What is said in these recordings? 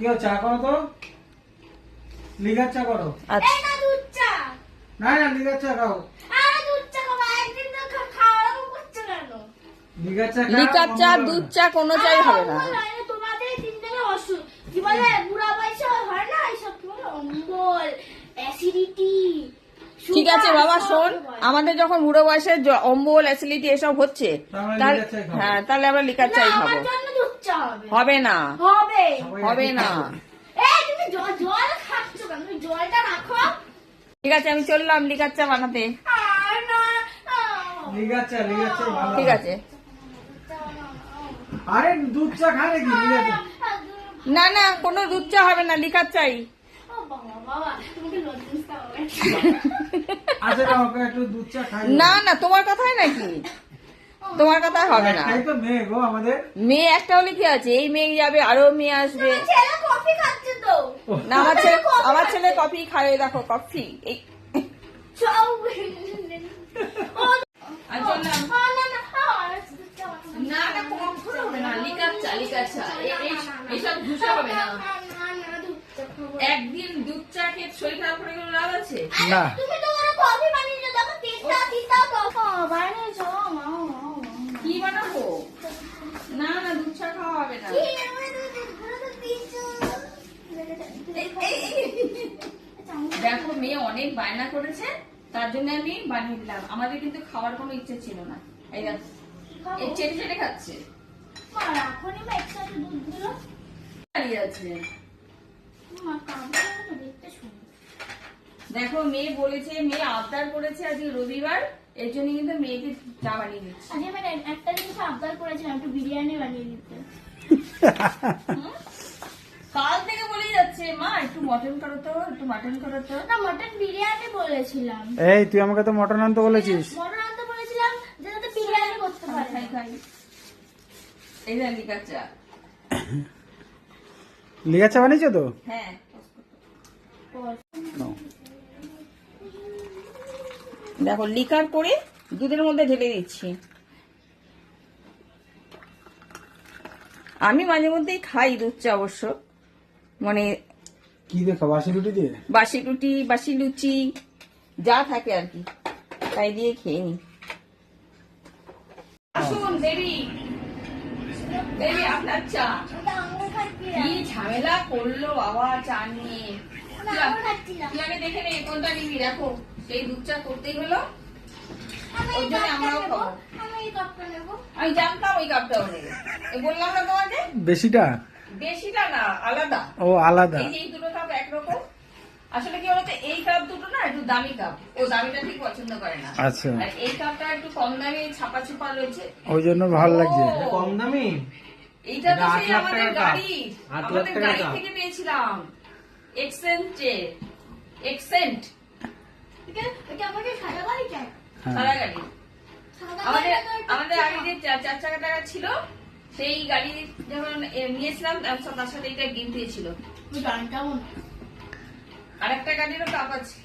কি চা করো তো? লিগার চা করো। আচ্ছা। দুধ চা। না না লিগার চা খাও। আরে দুধ চা খাব। একদিন তো খা- খাওয়া করছে কেন? লিগার চা খাও, লিকার চা দুধ চা কোনো চাই হবে না। অম্বল না, তোমাদের তিনজনের অসুখ। কি বলে বুড়া বয়সে হয় না এইসব? কি বলে অম্বল অ্যাসিডিটি ঠিক আছে বাবা শোন আমাদের যখন বুড়ো বয়সে অম্বল অ্যাসিডিটি এসব হচ্ছে। হ্যাঁ তাহলে আমরা লিকার চাই খাব। হবে। হবে না। হবে। হবে না। এই তুমি জল জল খাচ্ছ কেন? তুমি জলটা রাখো। ঠিক আছে আমি চললাম লিকার চা বানাতে চা চা ঠিক আছে। আরে দুধ চা খা নাকি? না না কোনো দুধ চা হবে না লিকার চাই আচ্ছা না ওকে একটু দুধ চা খাই না না তোমার কথাই নাকি? তোমার কথা হবে না। তো মেয়ে গো আমাদের। একটা হলে কি আছে? এই মেয়ে যাবে আরও মেয়ে আসবে। ছেলে কফি খাচ্ছে তো। না আমার ছেলে আমার ছেলে কফি খায় দেখো কফি। এই একদিন দুধ চা খেয়ে শরীর খারাপ করে গেলে লাভ আছে না তুমি তো কফি বানিয়েছো মা কি বানাবো না না দুধ চা খাওয়া হবে না কি আমি তো ঘরে তো তিনটা এই- এই- এই- দেখো মেয়ে অনেক বায়না করেছে তার জন্য আমি বানিয়ে দিলাম। আমাদের কিন্তু খাওয়ার কোনো ইচ্ছে ছিল না। এই দেখো এই চেটে চেটে খাচ্ছে। মা রাখনি মা একসাথে দুধ দিল। দাঁড়িয়ে আছে। মা কামড়ে না দেখতে শুনি দেখো মেয়ে বলেছে মেয়ে আবদার করেছে আজকে রবিবার এর জন্য কিন্তু মেয়েকে চা বানিয়ে দিচ্ছে। আজকে আমি একটা জিনিস আবদার করেছিলাম একটু বিরিয়ানি বানিয়ে দিতে? কাল থেকে বলেই যাচ্ছে মা একটু মটন করো তো একটু মাটন করো তো না মটন বিরিয়ানি বলেছিলাম। এই তুই আমাকে তো মটন আনতে বলেছিস। মটন আনতে বলেছিলাম যে যাতে বিরিয়ানি করতে পারে খাই খাই। এই দেখ লিকার চা। লিগার চা বানিয়েছো তো? হ্যাঁ। দেখো লিকার করে দুধের মধ্যে ঢেলে দিচ্ছি। আমি মাঝে মধ্যেই খাই দুধ চা অবশ্য। মানে কি দেখা বাসি রুটি দিয়ে? বাসি রুটি বাসি লুচি যা থাকে আর কি। তাই দিয়ে খেয়ে নি। আসুন দেবী। দেবী আপনার চা। কি ঝামেলা করল বাবা চা নিয়ে? তুই আগে দেখে নে কোনটা নিবি দেখো সেই দুধ চা করতেই হলো। আমি জন্য আমরাও খাব। আমি এই কাপটা নেব। আমি জানতাম ওই কাপটাও নেবে এ বললাম না তোমাকে? বেশিটা? বেশিটা না আলাদা। ও আলাদা। এই যে এই দুটো কাপ একরকম। আসলে কি বলতো এই কাপ দুটো না একটু দামি কাপ। ও দামিটা ঠিক পছন্দ করে না। আচ্ছা। আর এই কাপটা একটু কম দামি ছাপা ছুপা রয়েছে। ওই জন্য ভালো লাগছে। কম দামি? এইটা তো সেই আমাদের গাড়ি। আমাদের গাড়ি থেকে পেয়েছিলাম। এক্সেন্টে এক্সেন্ট এটা এটা আমাকে সাদা বাড়ি চাই হ্যাঁ। সারা গাড়ি আমাদের আমাদের। আগে যে চার চার চাকা টাকা ছিল সেই গাড়ি যখন নিয়েছিলাম তার সাথে- তার সাথে এটা গিফট দিয়েছিল। আর একটা গাড়িরও কাপ আছে।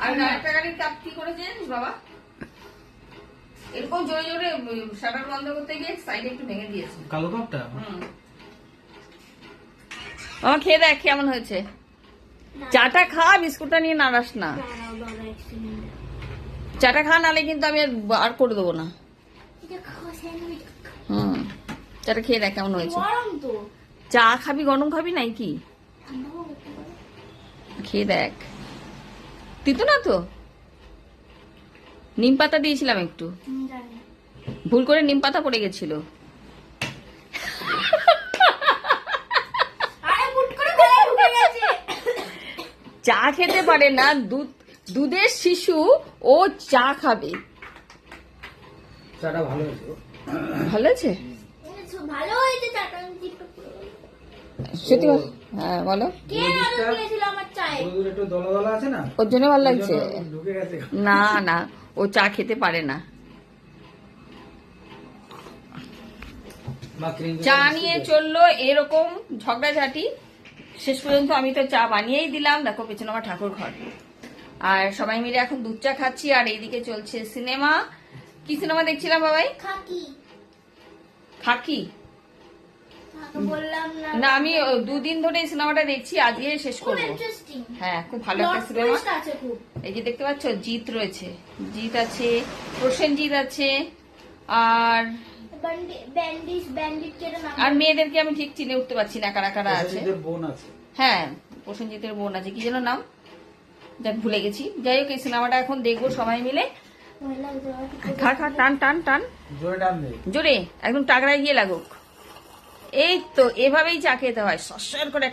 আর আরেকটা গাড়ির তাপ কি করেছে জানিস বাবা? এরকম জোরে জোরে শাটার বন্ধ করতে গিয়ে সাইডে একটু ভেঙে দিয়েছে। কালো কাপটা? আমার খেয়ে দেখ কেমন হয়েছে। চাটা খা বিস্কুটটা নিয়ে নাড়াস না। চাটা খা নালে কিন্তু আমি আর করে দেবো না। হুম। চাটা খেয়ে দেখ কেমন হয়েছে? চা খাবি গরম খাবি নাই কি। খেয়ে দেখ। তিতো না তো? নিম পাতা দিয়েছিলাম একটু। ভুল করে নিম পাতা পড়ে গেছিল। চা খেতে পারে না দুধ দুধের শিশু ও চা খাবে। চাটা ভালো হয়েছে ভালো আছে? ভালো হয়েছে সত্যি হ্যাঁ বলো। কে আলু দিয়েছিল আমার চায়ে? দুধ একটু দলা দলা আছে না? ওর জন্য ভালো লাগছে। না না ও চা খেতে পারে না। চা নিয়ে চলল এরকম ঝগড়াঝাটি। শেষ পর্যন্ত আমি তো চা বানিয়েই দিলাম। দেখো পেছনে আমার ঠাকুর ঘর। আর সবাই মিলে এখন দুধ চা খাচ্ছি। আর এইদিকে চলছে সিনেমা। কি সিনেমা দেখছিলাম বাবাই? খাকি। বললাম না। আমি ও, দুদিন ধরে এই সিনেমাটা দেখছি আজকে শেষ করব। হ্যাঁ খুব ভালো একটা সিনেমা। এই যে দেখতে পাচ্ছ জিৎ রয়েছে। জিৎ আছে প্রসেনজিৎ আছে আর আর মেয়েদেরকে আমি ঠিক চিনে উঠতে পারছি না কারা কারা আছে। প্রসেনজিতের বোন আছে। হ্যাঁ প্রসেনজিতের বোন আছে। কি যেন নাম? যাক ভুলে গেছি। যাই হোক এই সিনেমাটা এখন দেখব সবাই মিলে। খা খা টান টান টান। জোরে একদম টাকরায় গিয়ে লাগুক। এই তো এভাবেই চা খেতে হয়। সসের করে একটা